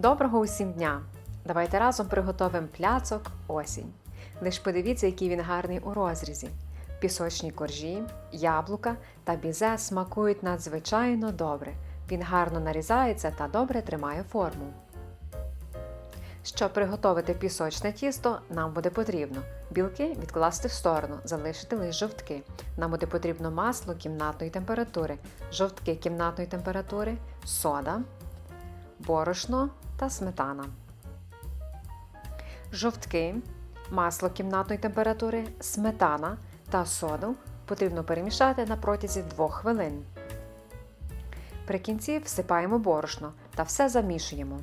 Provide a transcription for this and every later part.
Доброго усім дня! Давайте разом приготовимо пляцок осінь. Лиш подивіться, який він гарний у розрізі. Пісочні коржі, яблука та бізе смакують надзвичайно добре. Він гарно нарізається та добре тримає форму. Щоб приготувати пісочне тісто, нам буде потрібно білки відкласти в сторону, залишити лише жовтки. Нам буде потрібно масло кімнатної температури, жовтки кімнатної температури, сода, борошно та сметана. Жовтки, масло кімнатної температури, сметана та соду потрібно перемішати на протязі 2 хвилин. При кінці всипаємо борошно та все замішуємо.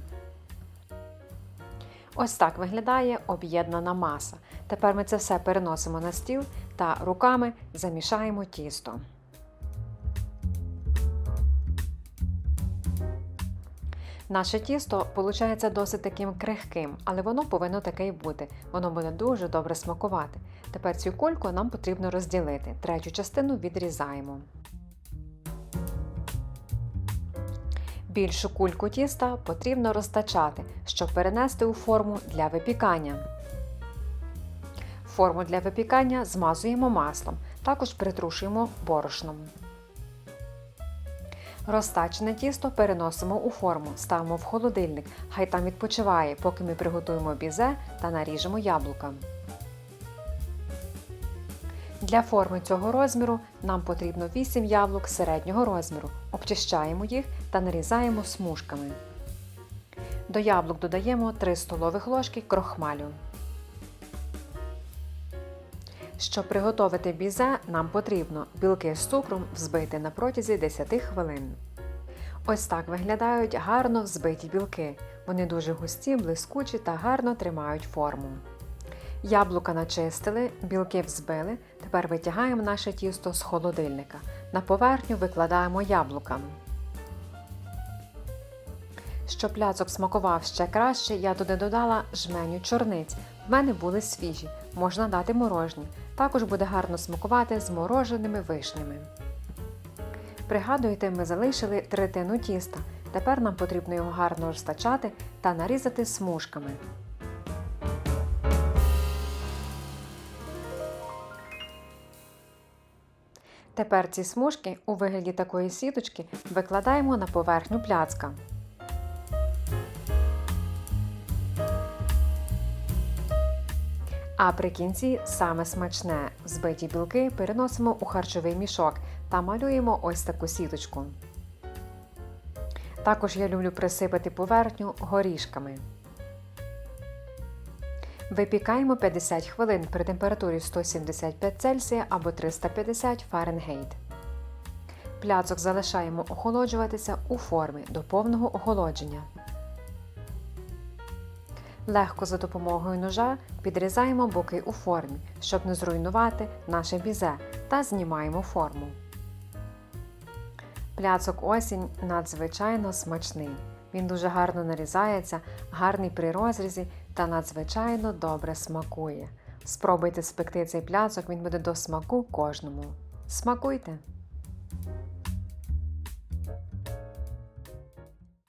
Ось так виглядає об'єднана маса. Тепер ми це все переносимо на стіл та руками замішаємо тісто. Наше тісто виходить досить таким крихким, але воно повинно таке й бути. Воно буде дуже добре смакувати. Тепер цю кульку нам потрібно розділити. Третю частину відрізаємо. Більшу кульку тіста потрібно розтачати, щоб перенести у форму для випікання. Форму для випікання змазуємо маслом, також притрушуємо борошном. Розтачене тісто переносимо у форму, ставимо в холодильник, хай там відпочиває, поки ми приготуємо бізе та наріжемо яблука. Для форми цього розміру нам потрібно 8 яблук середнього розміру. Обчищаємо їх та нарізаємо смужками. До яблук додаємо 3 столових ложки крохмалю. Щоб приготувати бізе, нам потрібно білки з цукром взбити на протязі 10 хвилин. Ось так виглядають гарно взбиті білки. Вони дуже густі, блискучі та гарно тримають форму. Яблука начистили, білки взбили. Тепер витягаємо наше тісто з холодильника. На поверхню викладаємо яблука. Щоб пляцок смакував ще краще, я туди додала жменю чорниць. В мене були свіжі, можна дати морожні. Також буде гарно смакувати з мороженими вишнями. Пригадуйте, ми залишили третину тіста. Тепер нам потрібно його гарно розтачати та нарізати смужками. Тепер ці смужки у вигляді такої сіточки викладаємо на поверхню пляцка. А при кінці саме смачне збиті білки переносимо у харчовий мішок та малюємо ось таку сіточку. Також я люблю присипати поверхню горішками. Випікаємо 50 хвилин при температурі 175 Цельсія або 350 Фаренгейт. Пляцок залишаємо охолоджуватися у формі до повного охолодження. Легко за допомогою ножа підрізаємо боки у формі, щоб не зруйнувати наше бізе, та знімаємо форму. Пляцок осінь надзвичайно смачний. Він дуже гарно нарізається, гарний при розрізі та надзвичайно добре смакує. Спробуйте спекти цей пляцок, він буде до смаку кожному. Смакуйте!